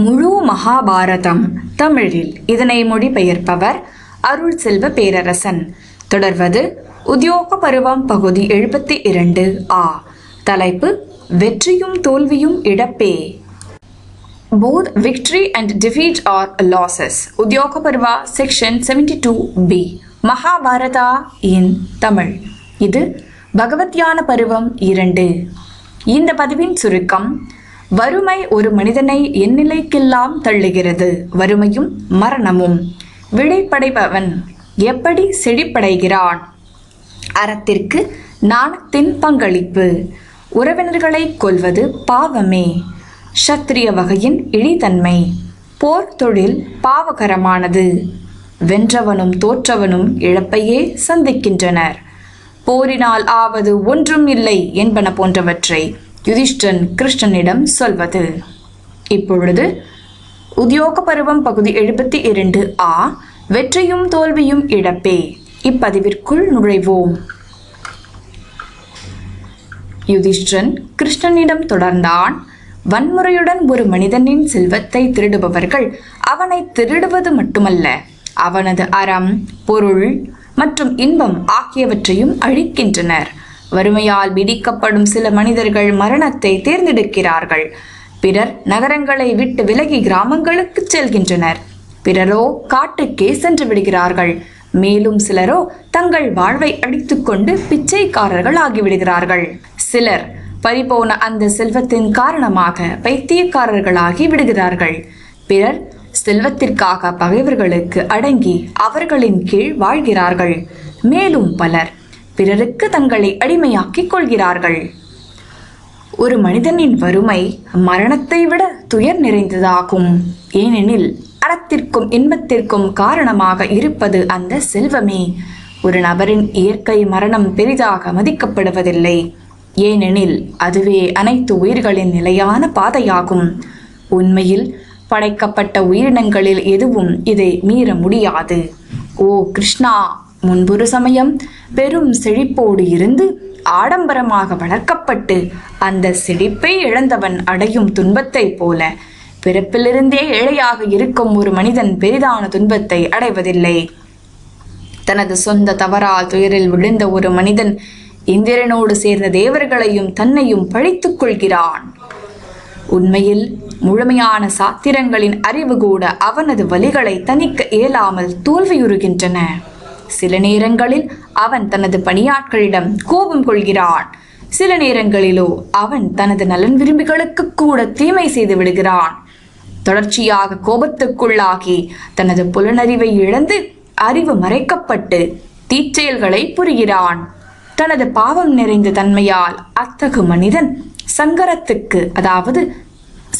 முழு மகாபாரதம். தமிழில் இதனை மொழிபெயர்ப்பவர் அருள் செல்வ பேரரசன். தொடர்வது உத்தியோக பருவம் பகுதி எழுபத்தி இரண்டு ஆ. தலைப்பு வெற்றியும் தோல்வியும் இழப்பே both victory and defeat are losses Udyoga Parva section seventy two B Mahabharata in Tamil. இது பகவத்யான பருவம் இரண்டு. இந்த பதிவின் சுருக்கம் வறுமை ஒரு மனிதனை எந்நிலைக்கெல்லாம் தள்ளுகிறது. வறுமையும் மரணமும். விடைப்படைபவன் எப்படி செழிப்படைகிறான்? அறத்திற்கு நாணத்தின் பங்களிப்பு. உறவினர்களை கொல்வது பாவமே. சத்திரிய வகையின் இழிதன்மை போர் தொழில் பாவகரமானது. வென்றவனும் தோற்றவனும் இழப்பையே சந்திக்கின்றனர். போரினால் ஆவது ஒன்றும் இல்லை என்பன போன்றவற்றை யுதிஷ்டன் கிருஷ்ணனிடம் சொல்வது. இப்பொழுது உத்தியோக பருவம் பகுதி எழுபத்தி இரண்டு ஆ வெற்றியும் தோல்வியும் இழப்பே. இப்பதிவிற்குள் நுழைவோம். யுதிஷ்டன் கிருஷ்ணனிடம் தொடர்ந்தான். வன்முறையுடன் ஒரு மனிதனின் செல்வத்தை திருடுபவர்கள் அவனை திருடுவது மட்டுமல்ல. அவனது அறம் பொருள் மற்றும் இன்பம் ஆகியவற்றையும் அழிக்கின்றனர். வறுமையால் பிடிக்கப்படும் சில மனிதர்கள் மரணத்தை தேர்ந்தெடுக்கிறார்கள். பிறர் நகரங்களை விட்டு விலகி கிராமங்களுக்கு செல்கின்றனர். பிறரோ காட்டுக்கே சென்று விடுகிறார்கள். மேலும் சிலரோ தங்கள் வாழ்வை அடித்துக்கொண்டு பிச்சைக்காரர்கள் ஆகிவிடுகிறார்கள். சிலர் பறிபோன அந்த செல்வத்தின் காரணமாக பைத்தியக்காரர்களாகி விடுகிறார்கள். பிறர் செல்வத்திற்காக பகைவர்களுக்கு அடங்கி அவர்களின் கீழ் வாழ்கிறார்கள். மேலும் பலர் பிறருக்கு தங்களை அடிமையாக்கிக் கொள்கிறார்கள். ஒரு மனிதனின் வறுமை மரணத்தை விட துயர் நிறைந்ததாகும். ஏனெனில் அறத்திற்கும் இன்பத்திற்கும் காரணமாக இருப்பது அந்த செல்வமே. ஒரு நபரின் இயற்கை மரணம் பெரிதாக மதிக்கப்படுவதில்லை. ஏனெனில் அதுவே அனைத்து உயிர்களின் நிலையான பாதையாகும். உண்மையில் படைக்கப்பட்ட உயிரினங்களில் எதுவும் இதை மீற முடியாது. ஓ கிருஷ்ணா! முன்பொரு சமயம் பெரும் செழிப்போடு இருந்து ஆடம்பரமாக வளர்க்கப்பட்டு அந்த செழிப்பை இழந்தவன் அடையும் துன்பத்தைப் போல பிறப்பிலிருந்தே ஏழையாக இருக்கும் ஒரு மனிதன் பெரிதான துன்பத்தை அடைவதில்லை. தனது சொந்த தவறால் துயரில் விழுந்த ஒரு மனிதன் இந்திரனோடு சேர்ந்த தேவர்களையும் தன்னையும் பழித்துக் கொள்கிறான். உண்மையில் முழுமையான சாத்திரங்களின் அறிவு கூட அவனது வழிகளை தணிக்க இயலாமல் தோல்வியுறுகின்றன. சில நேரங்களில் அவன் தனது பணியாட்களிடம் கோபம் கொள்கிறான். சில நேரங்களிலோ அவன் தனது நலன் விரும்பிகளுக்கு கூட தீமை செய்து விடுகிறான். தொடர்ச்சியாக கோபத்துக்குள்ளாகி தனது புலனறிவை இழந்து அறிவு மறைக்கப்பட்டு தீச்செயல்களை புரிகிறான். தனது பாவம் நிறைந்த தன்மையால் அத்தகு மனிதன் சங்கரத்துக்கு அதாவது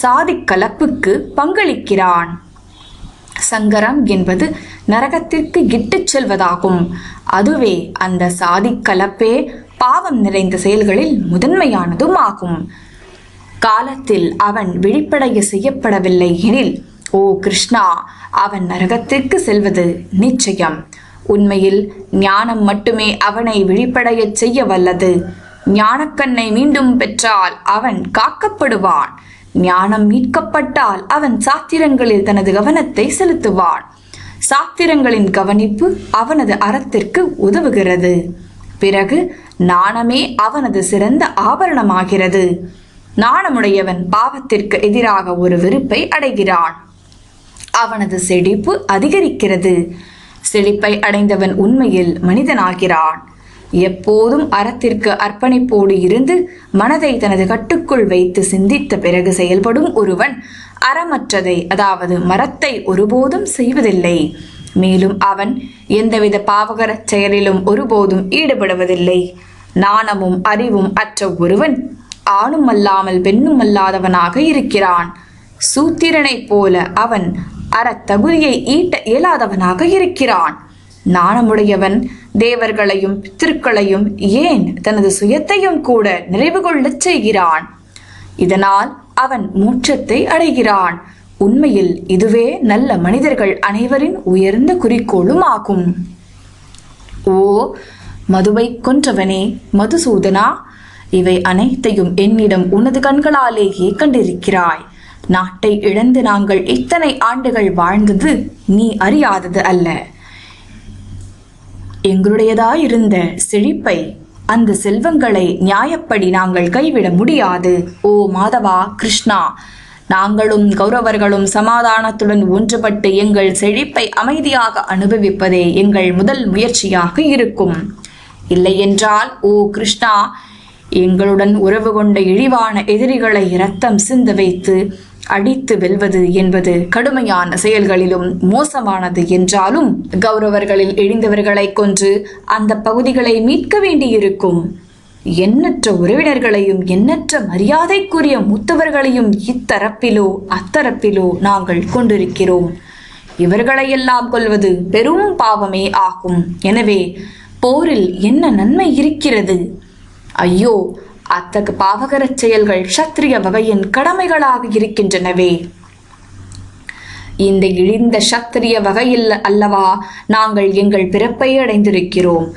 சாதி கலப்புக்கு பங்களிக்கிறான். சங்கரம் என்பது நரகத்திற்கு இட்டுச் செல்வதாகும். அதுவே அந்த சாதி கலப்பே பாவம் நிறைந்த செயல்களில் முதன்மையானதும் ஆகும். காலத்தில் அவன் விழிப்படைய செய்யப்படவில்லை எனில் ஓ கிருஷ்ணா அவன் நரகத்திற்கு செல்வது நிச்சயம். உண்மையில் ஞானம் மட்டுமே அவனை விழிப்படையச் செய்ய வல்லது. ஞானக்கண்ணை மீண்டும் பெற்றால் அவன் காக்கப்படுவான். ஞானம் மீட்கப்பட்டால் அவன் சாத்திரங்களில் தனது கவனத்தை செலுத்துவான். சாத்திரங்களின் கவனிப்பு அவனது அறத்திற்கு உதவுகிறது. பிறகு நாணமே அவனது சிறந்த ஆபரணமாகிறது. நாணமுடையவன் பாவத்திற்கு எதிராக ஒரு வெறுப்பை அடைகிறான். அவனது செழிப்பு அதிகரிக்கிறது. செழிப்பை அடைந்தவன் உண்மையில் மனிதனாகிறான். எப்போதும் அறத்திற்கு அர்ப்பணிப்போடு இருந்து மனதை தனது கட்டுக்குள் வைத்து சிந்தித்த பிறகு செயல்படும் ஒருவன் அறமற்றதை அதாவது மரத்தை ஒருபோதும் செய்வதில்லை. மேலும் அவன் எந்தவித பாவகர செயலிலும் ஒருபோதும் ஈடுபடுவதில்லை. நாணமும் அறிவும் அற்ற ஒருவன் ஆணும் அல்லாமல் பெண்ணும் அல்லாதவனாக இருக்கிறான். சூத்திரனைப் போல அவன் அறத்தகுதியை ஈட்ட இயலாதவனாக இருக்கிறான். நாணமுடையவன் தேவர்களையும் பித்திருக்களையும் ஏன் தனது சுயத்தையும் கூட நிறைவு கொள்ளச் செய்கிறான்? இதனால் அவன் மூச்சத்தை அடைகிறான். உண்மையில் இதுவே நல்ல மனிதர்கள் அனைவரின் உயர்ந்த குறிக்கோளும் ஆகும் ஓ மதுவை கொன்றவனே மதுசூதனா! இவை அனைத்தையும் என்னிடம் உனது கண்களாலேயே கண்டிருக்கிறாய். நாட்டை இழந்து நாங்கள் இத்தனை ஆண்டுகள் வாழ்ந்தது நீ அறியாதது அல்ல. எங்களுடையதாயிருந்த செழிப்பை அந்த செல்வங்களை நியாயப்படி நாங்கள் கைவிட முடியாது. ஓ மாதவா கிருஷ்ணா நாங்களும் கௌரவர்களும் சமாதானத்துடன் ஒன்றுபட்டு எங்கள் செழிப்பை அமைதியாக அனுபவிப்பதே எங்கள் முதல் முயற்சியாக இருக்கும். இல்லையென்றால் ஓ கிருஷ்ணா எங்களுடன் உறவு கொண்ட இழிவான எதிரிகளை இரத்தம் சிந்த வைத்து அடித்து வெல்வது என்பது கடுமையான செயல்களிலும் மோசமானது என்றாலும் கௌரவர்களில் இழிந்தவர்களை கொன்று அந்த பகுதிகளை மீட்க வேண்டியிருக்கும். எண்ணற்ற உறவினர்களையும் எண்ணற்ற மரியாதைக்குரிய மூத்தவர்களையும் இத்தரப்பிலோ அத்தரப்பிலோ நாங்கள் கொண்டிருக்கிறோம். இவர்களையெல்லாம் கொள்வது பெரும் பாவமே ஆகும். எனவே போரில் என்ன நன்மை இருக்கிறது? ஐயோ அத்தகு பாவகரச் செயல்கள் சத்திரிய வகையின் கடமைகளாக இருக்கின்றனவே. இந்த இழிந்த சத்திரிய வகையில் அல்லவா நாங்கள் எங்கள் பிறப்பை அடைந்திருக்கிறோம்.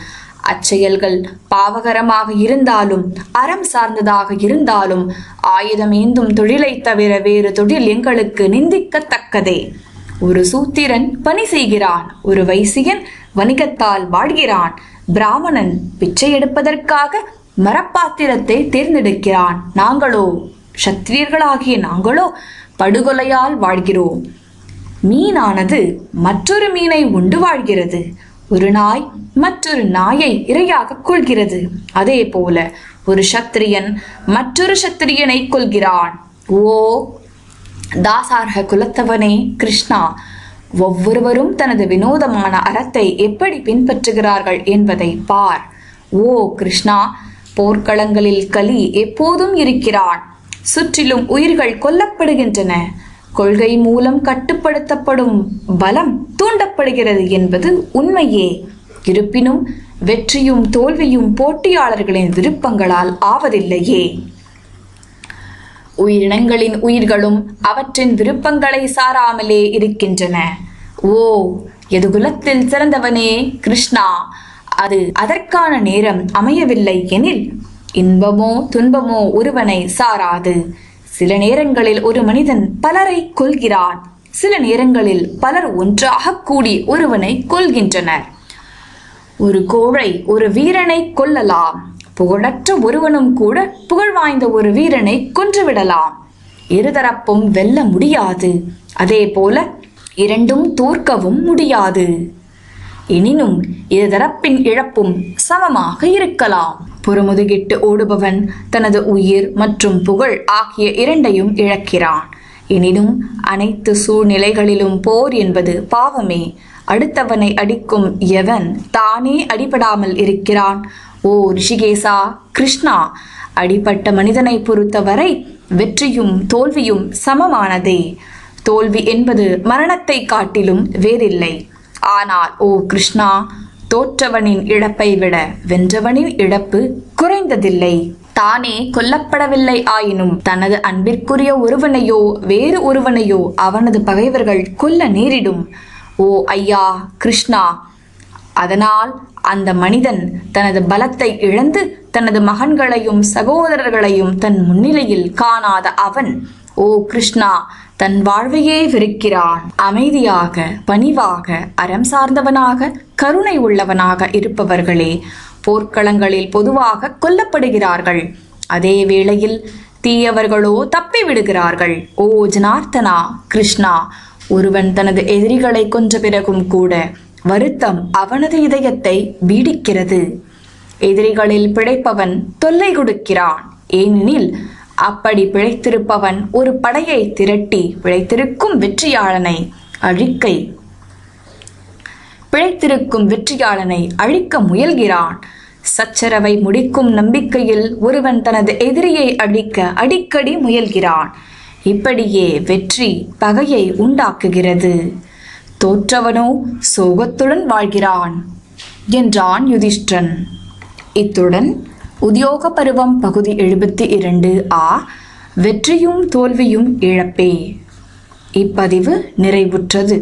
அச்செயல்கள் பாவகரமாக இருந்தாலும் அறம் சார்ந்ததாக இருந்தாலும் ஆயுதம் ஏந்தும் தொழிலை தவிர வேறு தொழில் எங்களுக்கு நிந்திக்கத்தக்கதே. ஒரு சூத்திரன் பணி செய்கிறான் ஒரு வைசியன் வணிகத்தால் வாழ்கிறான். பிராமணன் பிச்சை எடுப்பதற்காக மரப்பாத்திரத்தை தேர்ந்தெடுக்கிறான். நாங்களோ சத்திரியர்களாகிய நாங்களோ படுகொலையால் வாழ்கிறோம். மீனானது மற்றொரு மீனை உண்டு வாழ்கிறது. ஒரு நாய் மற்றொரு நாயை இரையாக கொள்கிறது. அதே போல ஒரு சத்திரியன் மற்றொரு சத்திரியனை கொள்கிறான் ஓ தாசார்க குலத்தவனே கிருஷ்ணா ஒவ்வொருவரும் தனது வினோதமான அறத்தை எப்படி பின்பற்றுகிறார்கள் என்பதை பார். ஓ கிருஷ்ணா போர்க்களங்களில் கலி எப்போதும் இருக்கிறான். சுற்றிலும் உயிர்கள் கொல்லப்படுகின்றன. கொள்கை மூலம் கட்டுப்படுத்தப்படும் பலம் தூண்டப்படுகிறது என்பது உண்மையே. இருப்பினும் வெற்றியும் தோல்வியும் போட்டியாளர்களின் விருப்பங்களால் ஆவதில்லையே. உயிரினங்களின் உயிர்களும் அவற்றின் விருப்பங்களை சாராமலே இருக்கின்றன. ஓ எதுகுலத்தில் சிறந்தவனே கிருஷ்ணா. அது அதற்கான நேரம் அமையவில்லை எனில் இன்பமோ துன்பமோ ஒருவனை சாராது. சில நேரங்களில் ஒரு மனிதன் பலரை கொள்கிறான் சில நேரங்களில் பலர் ஒன்றாக கூடி ஒருவனை கொள்கின்றனர் ஒரு கோழை ஒரு வீரனை கொல்லலாம். புகழற்ற ஒருவனும் கூட புகழ் வாய்ந்த ஒரு வீரனை கொன்றுவிடலாம். இருதரப்பும் வெல்ல முடியாது. அதே போல இரண்டும் தோற்கவும் முடியாது. எனினும் இருதரப்பின் இழப்பும் சமமாக இருக்கலாம். புறமுதுகிட்டு ஓடுபவன் தனது உயிர் மற்றும் புகழ் ஆகிய இரண்டையும் இழக்கிறான். எனினும் அனைத்து சூழ்நிலைகளிலும் போர் என்பது பாவமே. அடுத்தவனை அடிக்கும் எவன் தானே அடிபடாமல் இருக்கிறான்? ஓ ரிஷிகேசா கிருஷ்ணா அடிபட்ட மனிதனை பொறுத்தவரை வெற்றியும் தோல்வியும் சமமானதே. தோல்வி என்பது மரணத்தை காட்டிலும் வேறில்லை. ஆனால் ஓ கிருஷ்ணா தோற்றவனின் இழப்பை விட வென்றவனின் இழப்பு குறைந்ததில்லை. தானே கொல்லப்படவில்லை ஆயினும் தனது அன்பிற்குரிய ஒருவனையோ வேறு ஒருவனையோ அவனது பகைவர்கள் கொல்ல நேரிடும். ஓ ஐயா கிருஷ்ணா அதனால் அந்த மனிதன் தனது பலத்தை இழந்து தனது மகன்களையும் சகோதரர்களையும் தன் முன்னிலையில் காணாத அவன். ஓ கிருஷ்ணா தன் வாழ்வையே வெறுக்கிறான். அமைதியாக பணிவாக அறம் சார்ந்தவனாக கருணை உள்ளவனாக இருப்பவர்களே போர்க்களங்களில் பொதுவாக கொல்லப்படுகிறார்கள். அதே வேளையில் தீயவர்களோ தப்பி விடுகிறார்கள். ஓ ஜனார்த்தனா கிருஷ்ணா ஒருவன் தனது எதிரிகளை கொன்ற பிறகும் கூட வருத்தம் அவனது இதயத்தை பீடிக்கிறது. எதிரிகளில் பிழைப்பவன் தொல்லை கொடுக்கிறான். ஏனெனில் அப்படி பிழைத்திருப்பவன் ஒரு படையை திரட்டி பிழைத்திருக்கும் வெற்றியாளனை அழிக்கை பிழைத்திருக்கும் வெற்றியாளனை அழிக்க முயல்கிறான். சச்சரவை முடிக்கும் நம்பிக்கையில் ஒருவன் தனது எதிரியை அழிக்க அடிக்கடி முயல்கிறான். இப்படியே வெற்றி பகையை உண்டாக்குகிறது. தோற்றவனோ சோகத்துடன் வாழ்கிறான் என்றான் யுதிஷ்டன் இத்துடன் உத்தியோக பருவம் பகுதி எழுபத்தி இரண்டு ஆ வெற்றியும் தோல்வியும் இழப்பே. இப்பதிவு நிறைவுற்றது.